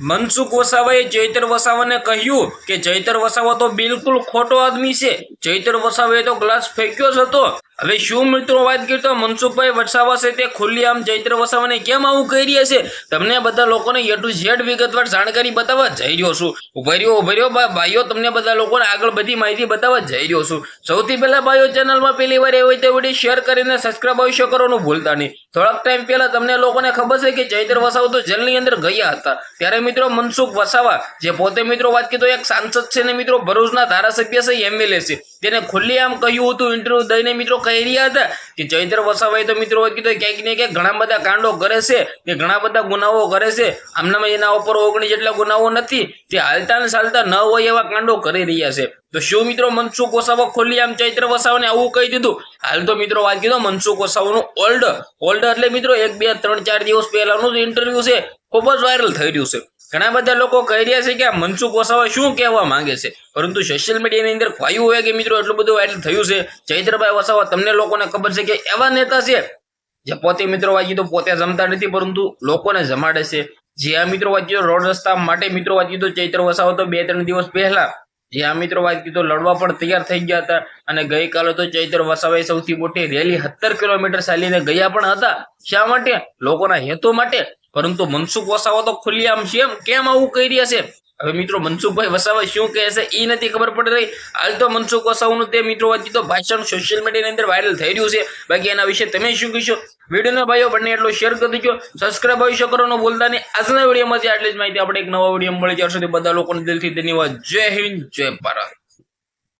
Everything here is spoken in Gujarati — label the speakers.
Speaker 1: મનસુખ વસાવાએ ચૈતર વસાવાને કહ્યું કે ચૈતર વસાવા તો બિલકુલ ખોટો આદમી છે. ચૈતર વસાવાએ તો ગ્લાસ ફેંક્યો જ હતો. હવે શું મિત્રો વાત કરી મનસુખભાઈ વસાવા છે તે ખુલ્લી આમ ચૈત્ર વસાવાને કેમ આવું કહી રહ્યા છે? તમને બધા લોકોને એ ટુ ઝેડ વિગતવાર જાણકારી બતાવવા જઈ રહ્યો છું. ઊભા રહ્યો ઊભા રહ્યો. ભાઈઓ, તમને બધા લોકોને આગળ બધી માહિતી બતાવવા જઈ રહ્યો છું. સૌથી પહેલા ભાઈઓ, ચેનલમાં પહેલી વાર હોય તે વીડિયો શેર કરીને સબસ્ક્રાઈબ અવશ્ય કરવાનું ભૂલતા નહીં. થોડાક ટાઈમ પહેલા તમને લોકોને ખબર છે કે ચૈત્ર વસાવા તો જેલની અંદર ગયા હતા. ત્યારે મિત્રો મનસુખ વસાવા, જે પોતે મિત્રો વાત કીધો એક સાંસદ છે ને મિત્રો, ભરૂચના ધારાસભ્ય છે એમએલએ છે. તેને ખુલ્લી આમ કહ્યું હતું ઇન્ટરવ્યુ દઈને મિત્રો કહી રહ્યા હતા કે ચૈત્ર વસાવાએ તો મિત્રો કીધું ક્યાંક ને ક્યાંક ઘણા બધા કાંડો કરે છે કે ઘણા બધા ગુનાઓ કરે છે. આમનામાં એના ઉપર ઓગણીસ જેટલા ગુનાઓ નથી, તે હાલતા ને ચાલતા ન હોય એવા કાંડો કરી રહ્યા છે. તો શું મિત્રો મનસુખ વસાવા ખોલી આમ ચૈત્ર વસાવાને આવું કહી દીધું? હાલ તો મિત્રો વાત કીધો મનસુખ વસાવાનું ઓલ્ડ ઓલ્ડ એટલે મિત્રો એક, બે, ત્રણ, ચાર દિવસ પહેલાનું ઇન્ટરવ્યુ છે. ખૂબ જ વાયરલ થઈ રહ્યું છે. ઘણા બધા લોકો કહી રહ્યા છે કે આ મનસુખ વસાવા શું કહેવા માંગે છે? પરંતુ સોશિયલ મીડિયાની અંદર ફાયું હોય કે મિત્રો એટલું બધું વાયરલ થયું છે? ચૈત્રભાઈ વસાવા, તમને લોકોને ખબર છે કે એવા નેતા છે? જે પોતે મિત્રો વાંચી તો પોતે જમતા નથી, પરંતુ લોકોને જમાડે છે. જે આ મિત્રો વાંચી રોડ રસ્તા માટે મિત્રો વાંચી તો ચૈત્ર વસાવો તો બે ત્રણ દિવસ પહેલા. જે આ મિત્રો વાત કીધું લડવા પણ તૈયાર થઈ ગયા હતા અને ગઈકાલે તો ચૈત્ર વસાવાએ સૌથી મોટી રેલી સત્તર કિલોમીટર ચાલીને ગયા પણ હતા. શા માટે? લોકોના હેતુ માટે પરંતુ મનસુખ વસાવા તો ખુલ્લીઆમ આમ કેમ આવું કહી રહ્યા છે? હવે મિત્રો મનસુખભાઈ વસાવા શું કહે છે એ નથી ખબર પડી રહી. હાલ તો મનસુખ વસાવાનું તે મિત્રો વાંચી તો ભાષણ સોશિયલ મીડિયાની અંદર વાયરલ થઈ રહ્યું છે. બાકી એના વિશે તમે શું કહેશો? વિડીયોનો ભાઈઓ બંને એટલો શેર કરી દેજો સબસ્ક્રાઇબ શકો કરવાનું ભૂલતા નહીં આજના વિડીયોમાંથી આટલી જ માહિતી. આપણે એક નવા વીડિયો મળી જશે બધા લોકોને દિલથી ધન્યવાદ. જય હિન્દ, જય ભારત.